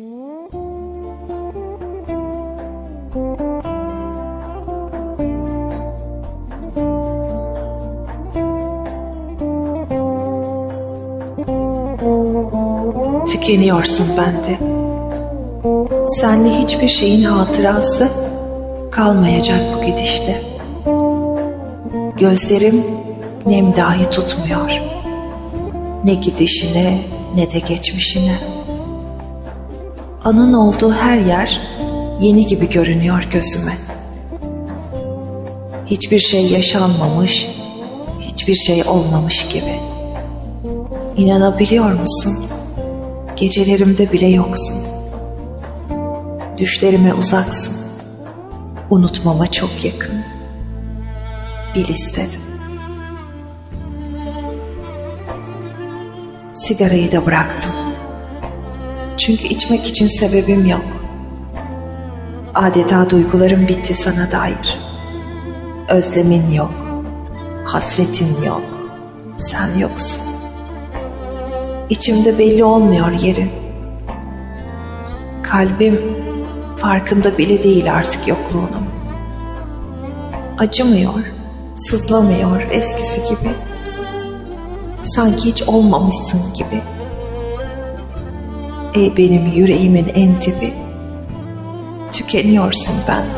Tükeniyorsun bende. Senle hiçbir şeyin hatırası kalmayacak bu gidişte. Gözlerim nem dahi tutmuyor. Ne gidişine ne de geçmişine. Anın olduğu her yer yeni gibi görünüyor gözüme. Hiçbir şey yaşanmamış, hiçbir şey olmamış gibi. İnanabiliyor musun? Gecelerimde bile yoksun. Düşlerime uzaksın. Unutmama çok yakın. Bil istedim. Sigarayı da bıraktım. Çünkü içmek için sebebim yok. Adeta duygularım bitti sana dair. Özlemin yok. Hasretin yok. Sen yoksun. İçimde belli olmuyor yerin. Kalbim farkında bile değil artık yokluğunun. Acımıyor, sızlamıyor eskisi gibi. Sanki hiç olmamışsın gibi. Ey benim yüreğimin en dibi. Tükeniyorsun bende.